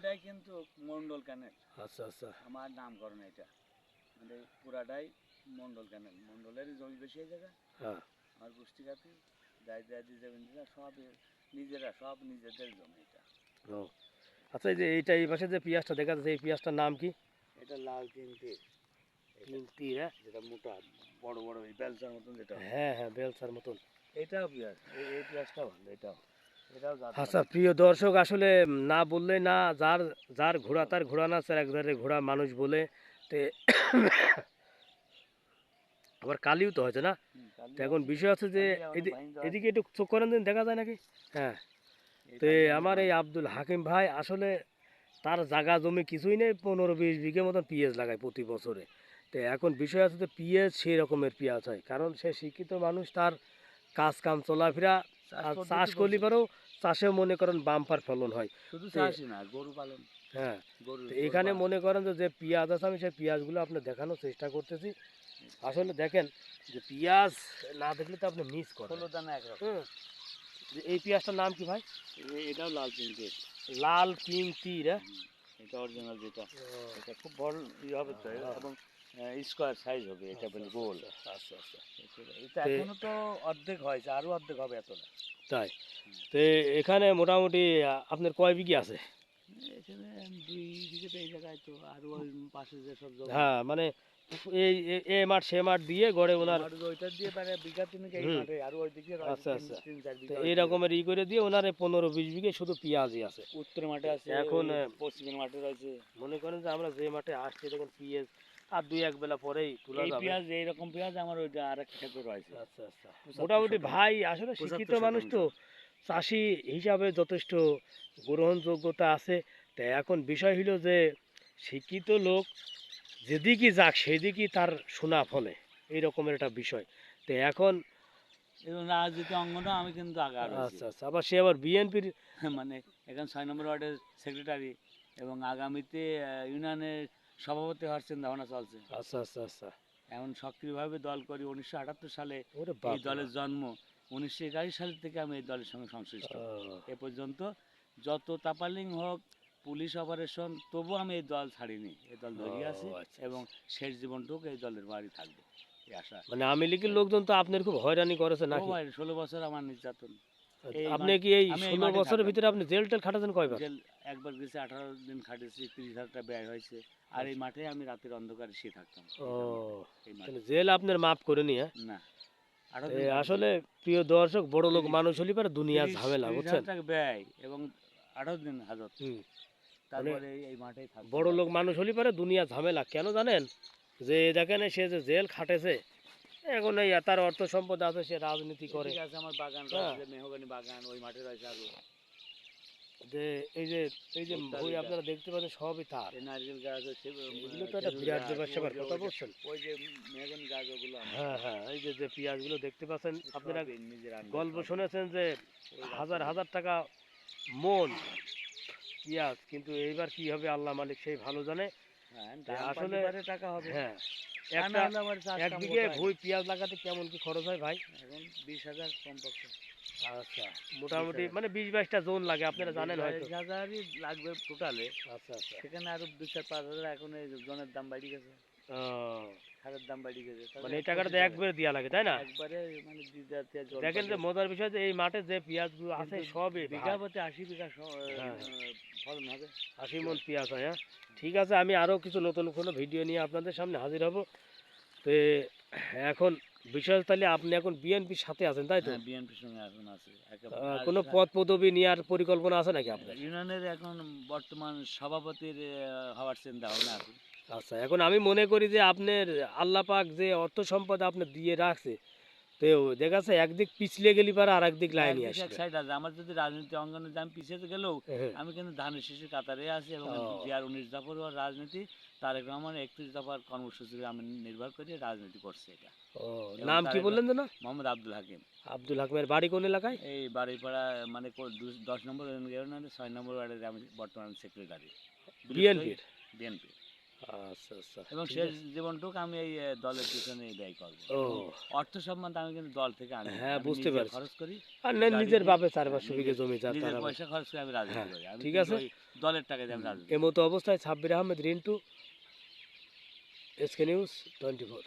ক্যানেলটাই কিন্তু মন্ডল ক্যানেল আচ্ছা আচ্ছা। আমার নামকরণ এটা। মানে পুরাটাই মন্ডল ক্যানেল মন্ডলেরই জমি বেশি জায়গা হ্যাঁ। আর পুষ্টিকাতি দায় দায় যাবেন সব নিজেরা সব নিজেদের জমি এটা। ও। আচ্ছা এই যে এইটা এই পাশে যে পেঁয়াজটা দেখা যাচ্ছে এই পেঁয়াজটার নাম কি? এটা লাল তিনটে তিনটি হ্যাঁ? যেটা মোটা বড় বড় এই বেলচার মতন যেটা হ্যাঁ হ্যাঁ বেলসার মতন। এটাও পেঁয়াজ। এই এই পেঁয়াজটাও ভালো এটাও। আচ্ছা প্রিয় দর্শক আসলে না বললে না যার যার ঘোড়া তার ঘোড়া না স্যার এক ধারে ঘোড়া মানুষ বলে। তে আবার কালিও তো হয়েছে না? তো এখন বিষয় আছে যে এদিকে একটু চোখ করেন দিন দেখা যায় নাকি? হ্যাঁ। তো আমার এই আব্দুল হাকিম ভাই আসলে তার জায়গা জমি কিছুই নেই পনেরো বিশ বিঘে মতন পিঁয়াজ লাগায় প্রতি বছরে। তো এখন বিষয় আছে যে পিঁয়াজ সেই রকমের পেঁয়াজ হয়। কারণ সে শিক্ষিত মানুষ তার কাজ কাম চলাফেরা আর চাষ করলে পারেও চাষেও মনে করেন বাম্পার ফলন হয়। শুধু চাষই না গরু পালন। হ্যাঁ এখানে মনে করেন যে পেঁয়াজ আছে আমি সেই পেঁয়াজগুলো আপনি দেখানোর চেষ্টা করতেছি। আসলে দেখেন যে পেঁয়াজ না দেখলে তো আপনি মিস করেন। দানা একরকম। এই পেঁয়াজটার নাম কি ভাই? এটাও লাল তিনটে লাল কিং তীর হ্যাঁ? এটা অরিজিনাল যেটা। এটা খুব বড় হবে। এবং স্কোয়ার সাইজ হবে এটা বলে গোল আচ্ছা আচ্ছা এটা এখনও তো অর্ধেক হয়েছে আরও অর্ধেক হবে এতটা তাই? তো এখানে মোটামুটি আপনার কয় বিঘি আছে? এখানে দুই তো এই জায়গায় তো আরও ওই পাশে যে সব জমি। হ্যাঁ মানে এই এ- মাঠ সে মাঠ দিয়ে গড়ে ওনার ওইটা দিয়ে মানে বিঘা তিনেক এই মাঠে আর ওই দিকে আচ্ছা, আচ্ছা। তো এই রকমের ই করে দিয়ে ওনার এই পনেরো বিশ বিঘে শুধু পেঁয়াজই আছে। উত্তর মাঠে আছে এখন, পশ্চিমের মাঠে রয়েছে। মনে করেন যে আমরা যে মাঠে আসছি দেখুন পেঁয়াজ আর দুই এক বেলা পরেই তোলা এই যাবে। পেঁয়াজ এইরকম পেঁয়াজ আমার ওইটা আর এক ক্ষেত্রে রয়েছে। আচ্ছা আচ্ছা মোটামুটি ভাই আসলে শিক্ষিত মানুষ তো। চাষি হিসাবে যথেষ্ট গ্রহণযোগ্যতা আছে। তো এখন বিষয় হলো যে শিক্ষিত লোক যেদিকে যাক সেদিকেই তার শোনা ফলে এই রকমের একটা বিষয়। তো এখন রাজনীতি অঙ্গনও আমি কিন্তু আগা আচ্ছা আচ্ছা আবার সে আবার বিএনপির মানে এখন ছয় নম্বর ওয়ার্ডের সেক্রেটারি এবং আগামীতে ইউনিয়নের সভাপতি হওয়ার চিন্তা ভাবনা চলছে। আচ্ছা আচ্ছা আচ্ছা। এমন সক্রিয়ভাবে দল করি উনিশশো আটাত্তর সালে এই দলের জন্ম। উনিশশো একাশি সাল থেকে আমি এই দলের সঙ্গে সংশ্লিষ্ট। এ পর্যন্ত যত তাপালিং হোক পুলিশ অপারেশন তবু আমি এই দল ছাড়িনি। এই দল ধরিয়ে আছি আচ্ছা, এবং শেষ জীবনটুকু এই দলের বাড়ি থাকবে। এই আশা। মানে আমি লীগের লোকজন তো আপনার খুব হয়রানি করেছে না ষোলো বছর আমার নির্যাতন। আপনি কি এই এই ষোলো মাঠে বছরের ভিতরে আপনি জেল টেল খাটাতেন কয়বার জেল একবার গেছে আঠারো দিন খাটেছি তিরিশ হাজার টাকা ব্যয় হয়েছে। আর এই মাঠে আমি রাতের অন্ধকারে শুয়ে থাকতাম। ও তাহলে জেল আপনার মাফ করে নিয়ে। না। আসলে প্রিয় দর্শক বড় লোক মানুষ হলি পারে দুনিয়া ঝামেলা বুঝছেন? টাকা ব্যয় এবং আঠারো দিন হাজত। তারপরে এই মাঠেই থাকতাম বড় লোক মানুষ হলি পারে দুনিয়া ঝামেলা। কেন জানেন? যে দেখেন সে যে জেল খাটেছে এখন এই তার অর্থ সম্পদ আছে সে রাজনীতি করে। আমার বাগান হ্যাঁ। মেহগানি বাগান ওই মাঠে রয়েছে যে এই যে এই যে বই আপনারা দেখতে পাচ্ছেন সবই তার। নারকেল গাছ এগুলো তো একটা বিরাট ব্যাপার স্যাপার কথা বলছেন। ওই যে মেহগানি গাছ হ্যাঁ হ্যাঁ এই যে যে পেঁয়াজগুলো দেখতে পাচ্ছেন আপনারা সবই গল্প শুনেছেন যে হাজার হাজার টাকা মন। পেঁয়াজ কিন্তু এইবার কি হবে আল্লাহ মালিক সেই ভালো জানে। আসলে- টাকা হবে। হ্যাঁ একটা হলে আমার চাষ এক বিঘে ভুই। পেঁয়াজ লাগাতে কেমন কি খরচ হয় ভাই? এখন বিশ হাজার কমপক্ষে। আচ্ছা মোটামুটি মানে বিশ বাইশটা জোন লাগে আপনারা জানেন হয়তো। হাজারই লাগবে টোটালে আচ্ছা আচ্ছা। সেখানে আরও দুই চার পাঁচ হাজার এখন এই জনের দাম বাড়ি গেছে। সারের দাম বাড়ি গেছে। মানে এই টাকাটা তো একবারে দেওয়া লাগে তাই না? একবারে মানে দেখেন যে মজার বিষয় যে এই মাঠে যে পেঁয়াজগুলো আছে সবই বিঘা প্রতি আশি বিঘা হ্যাঁ। আশি মন পেঁয়াজ হয় হ্যাঁ? ঠিক আছে আমি আরও কিছু নতুন কোনো ভিডিও নিয়ে আপনাদের সামনে হাজির হব। তো এখন বিষয় তাহলে আপনি এখন বিএনপির সাথে আছেন তাই তো? হ্যাঁ বিএনপির সঙ্গে এখন আছে কোনো পদ পদবি নেওয়ার পরিকল্পনা আছে নাকি আপনার? ইউনিয়নের এখন বর্তমান সভাপতির হওয়ার চিন্তা ভাবনা আছে। আচ্ছা এখন আমি মনে করি যে আপনার আল্লাহ পাক যে অর্থ সম্পদ আপনি দিয়ে রাখছে তো দেখা যাচ্ছে একদিক পিছলে গেলি পারে আর একদিক লাইনে একদিকে সাইড আছে। আমার যদি রাজনীতি অঙ্গনে আমি পিছিয়ে গেলেও আমি কিন্তু ধানের শিশুর কাতারে আছি এবং ও। উনিশ দফার রাজনীতি তারেক রহমান একত্রিশ দফার কর্মসূচি আমি নির্ভর করে রাজনীতি করছি এটা। নাম কি বললেন না? মোহাম্মদ আব্দুল হাকিম। আব্দুল হাকমের বাড়ি কোন এলাকায়? এই বাড়িপাড়া মানে দশ নম্বর ছয় নম্বর ওয়ার্ডের আমি বর্তমান সেক্রেটারি। বিএনপির? বিএনপি আচ্ছা আচ্ছা এবং শেষ। জীবনটুকু আমি এই দলের পিছনে ব্যয় করব অর্থ সম্মান আমি কিন্তু দল থেকে আনি হ্যাঁ, বুঝতে পারছি। খরচ করি আর নেন নিজের বাপে চার পাঁচশো নিজের- বিঘে জমি চার নিজের পয়সা খরচ করে আমি রাজনীতি হ্যাঁ, করি ঠিক আছে। দলের টাকা দিয়ে আমি রাজনীতি এমতো অবস্থায় Sabbir Ahmed Rintu SK news twenty four